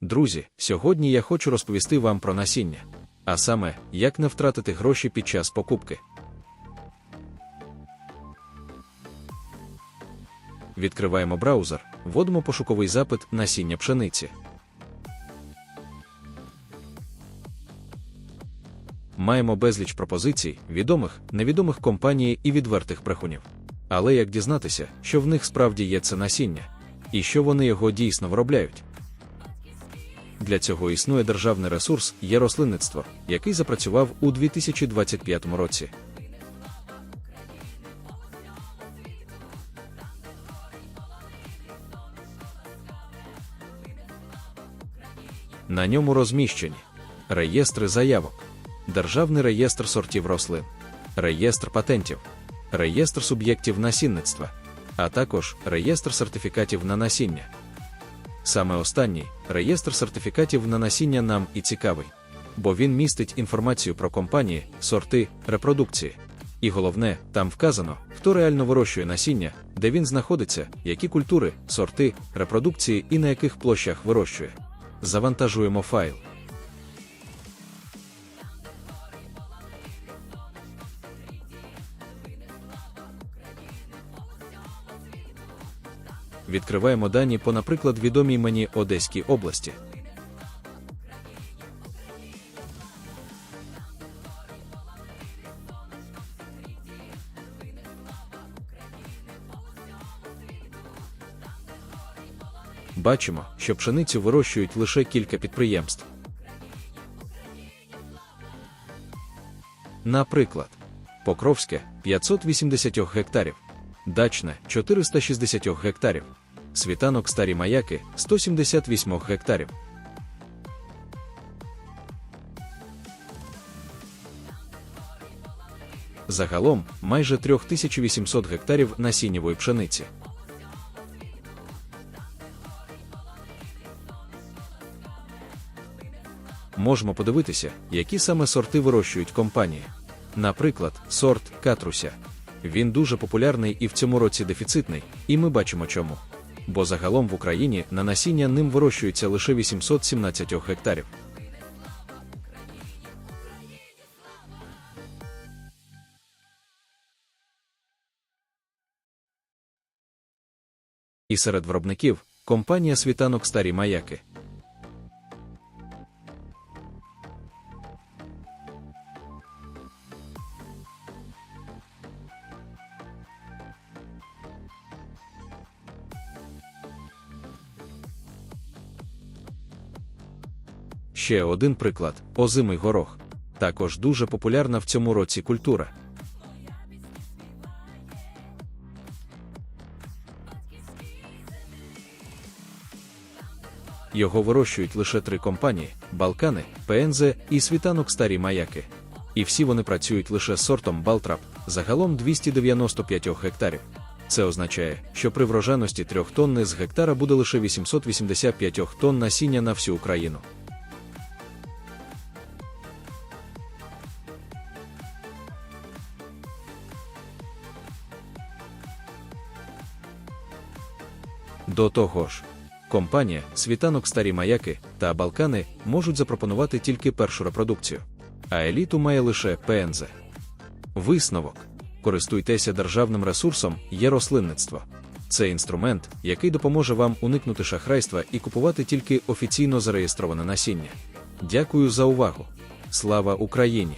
Друзі, сьогодні я хочу розповісти вам про насіння, а саме, як не втратити гроші під час покупки. Відкриваємо браузер, вводимо пошуковий запит насіння пшениці. Маємо безліч пропозицій, відомих, невідомих компаній і відвертих брехунів. Але як дізнатися, що в них справді є це насіння, і що вони його дійсно виробляють? Для цього існує державний ресурс є рослинництво, який запрацював у 2025 році. На ньому розміщені реєстри заявок, Державний реєстр сортів рослин, реєстр патентів, реєстр суб'єктів насінництва, а також реєстр сертифікатів на насіння. Саме останній реєстр сертифікатів на насіння нам і цікавий, бо він містить інформацію про компанії, сорти, репродукції. І головне, там вказано, хто реально вирощує насіння, де він знаходиться, які культури, сорти, репродукції і на яких площах вирощує. Завантажуємо файл. Відкриваємо дані по, наприклад, відомій мені Одеській області. Бачимо, що пшеницю вирощують лише кілька підприємств. Наприклад, Покровське 580 гектарів, Дачне 460 гектарів, Світанок Старі Маяки 178 гектарів. Загалом майже 3800 гектарів насіннєвої пшениці. Можемо подивитися, які саме сорти вирощують компанії. Наприклад, сорт Катруся. Він дуже популярний і в цьому році дефіцитний, і ми бачимо чому. Бо загалом в Україні на насіння ним вирощується лише 817 гектарів. І серед виробників компанія світанок Старі Маяки. Ще один приклад озимий горох. Також дуже популярна в цьому році культура. Його вирощують лише три компанії: Балкани, ПНЗ і світанок Старі Маяки. І всі вони працюють лише сортом Балтрап, загалом 295 гектарів. Це означає, що при врожайності 3 тонни з гектара буде лише 885 тонн насіння на всю Україну. До того ж, компанія, світанок Старі Маяки та Балкани можуть запропонувати тільки першу репродукцію, а еліту має лише ПНЗ. Висновок: користуйтеся державним ресурсом є рослинництво. Це інструмент, який допоможе вам уникнути шахрайства і купувати тільки офіційно зареєстроване насіння. Дякую за увагу! Слава Україні!